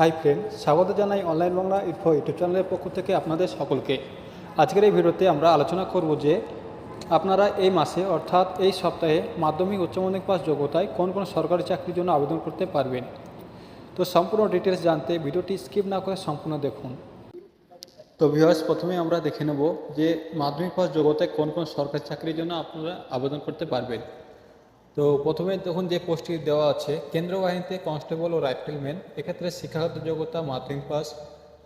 Hi friend স্বাগত জানাই online Bangla info YouTube চ্যানেলের পক্ষ থেকে আপনাদের সকলকে। আজকের এই ভিডিওতে আমরা আলোচনা করব যে আপনারা এই মাসে অর্থাৎ এই সপ্তাহে মাধ্যমিক উচ্চ মাধ্যমিক পাস যোগ্যতায় কোন কোন সরকারি চাকরির জন্য আবেদন করতে পারবেন। তো সম্পূর্ণ ডিটেলস জানতে ভিডিওটি স্কিপ না করে সম্পূর্ণ দেখুন। তো ভিউয়ার্স প্রথমে আমরা দেখে নেব যে মাধ্যমিক পাস যোগ্যতায় কোন কোন সরকারি চাকরির জন্য আপনারা আবেদন করতে পারবেন। তো প্রথমে যখন যে পোস্টটি দেওয়া আছে কেন্দ্র বাহিনীতে কনস্টেবল ও রাইফেলম্যান এক্ষেত্রে শিক্ষাগত যোগ্যতা মাধ্যমিক পাস,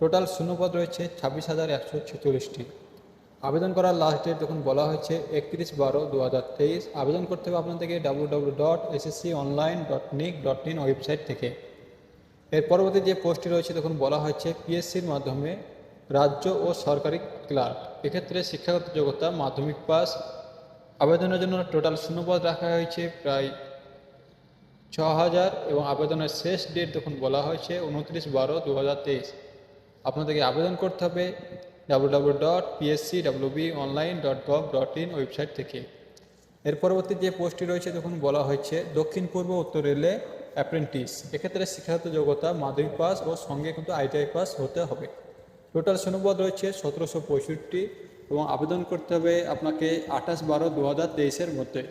টোটাল শূন্যপদ রয়েছে ছাব্বিশ হাজার একশো ছেচল্লিশটি। আবেদন করার লাস্ট ডেট যখন বলা হয়েছে একত্রিশ বারো দু হাজার তেইশ। আবেদন করতে হবে আপনাদেরকে W W dot SSC online dot nic dot in website থেকে। এর পরবর্তী যে পোস্টটি রয়েছে তখন বলা হয়েছে পিএসসির মাধ্যমে রাজ্য ও সরকারি ক্লার্ক এক্ষেত্রে শিক্ষাগত যোগ্যতা মাধ্যমিক পাস আবেদনের জন্য টোটাল শূন্যপদ রাখা হয়েছে প্রায় ছ হাজার এবং আবেদনের শেষ ডেট তখন বলা হয়েছে উনত্রিশ বারো দু হাজার তেইশ। আপনাদেরকে আবেদন করতে হবে W W dot PSC WB online dot gov dot in website থেকে। এর পরবর্তী যে পোস্টটি রয়েছে তখন বলা হয়েছে দক্ষিণ পূর্ব উত্তর রেলে অ্যাপ্রেন্টিস এক্ষেত্রে শিক্ষাগত যোগ্যতা, মাধ্যমিক পাস ও সঙ্গে কিন্তু আইটিআই পাস হতে হবে। টোটাল শূন্যপদ রয়েছে সতেরোশো পঁয়ষট্টি এবং আবেদন করতে হবে আপনাকে আঠাশ বারো দু হাজার তেইশের মধ্যে।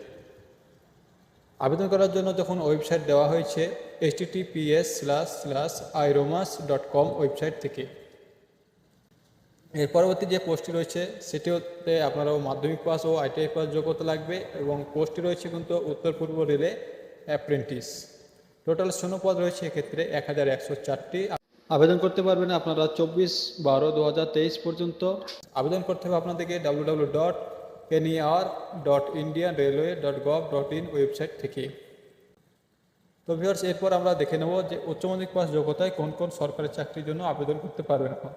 আবেদন করার জন্য যখন ওয়েবসাইট দেওয়া হয়েছে H TTPS slash slash iromas dot com website থেকে। এর পরবর্তী যে পোস্টটি রয়েছে সেটি হতে আপনারাও মাধ্যমিক পাস ও আইটিআই পাস যোগ্যতা লাগবে এবং পোস্টটি রয়েছে কিন্তু উত্তর পূর্ব রেলে অ্যাপ্রেন্টিস টোটাল শূন্যপদ রয়েছে এক্ষেত্রে এক হাজার একশো চারটি। আবেদন করতে পারবেন আপনারা চব্বিশ বারো দু পর্যন্ত। আবেদন করতে হবে আপনাদেরকে W W dot NER dot railway dot dot in website থেকে। তো ভিউয়ার্স এরপর আমরা দেখে নেব যে উচ্চ মাধ্যমিক পাস যোগ্যতায় কোন কোন সরকারি চাকরির জন্য আবেদন করতে পারবেন এখন।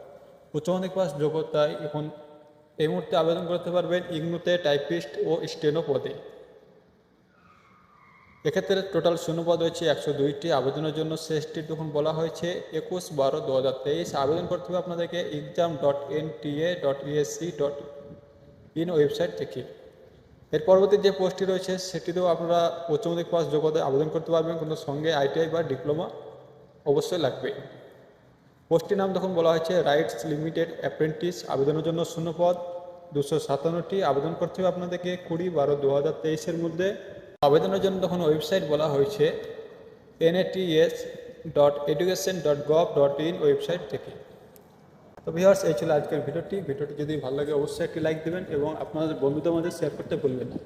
উচ্চ মাধ্যমিক পাস যোগ্যতায় এখন এই মুহূর্তে আবেদন করতে পারবেন ইগনুতে, টাইপিস্ট ও স্টেনো পদে এক্ষেত্রে টোটাল শূন্যপদ রয়েছে একশো দুইটি। আবেদনের জন্য শেষ ডেট বলা হয়েছে একুশ বারো দু হাজার তেইশ। আবেদন করতে হবে আপনাদেরকে exam dot N TA dot ESC dot in website থেকে। এর পরবর্তী যে পোস্টটি রয়েছে, সেটিতেও আপনারা উচ্চ মাধ্যমিক পাস যোগ্যতায় আবেদন করতে পারবেন। কিন্তু সঙ্গে আইটিআই বা ডিপ্লোমা অবশ্যই লাগবে। পোস্টটির নাম তখন বলা হয়েছে রাইটস লিমিটেড অ্যাপ্রেন্টিস। আবেদনের জন্য শূন্যপদ দুশো সাতান্নটি। আবেদন করতে হবে আপনাদেরকে কুড়ি বারো দু হাজার তেইশের মধ্যে। আবেদনের জন্য তখন ওয়েবসাইট বলা হয়েছে NATS dot education dot gov dot in website থেকে। তো ভিউয়ার্স, এই ছিল আজকের ভিডিওটি। ভিডিওটি যদি ভালো লাগে, অবশ্যই একটি লাইক দেবেন এবং আপনাদের বন্ধুদের মধ্যে শেয়ার করতে ভুলবেন না।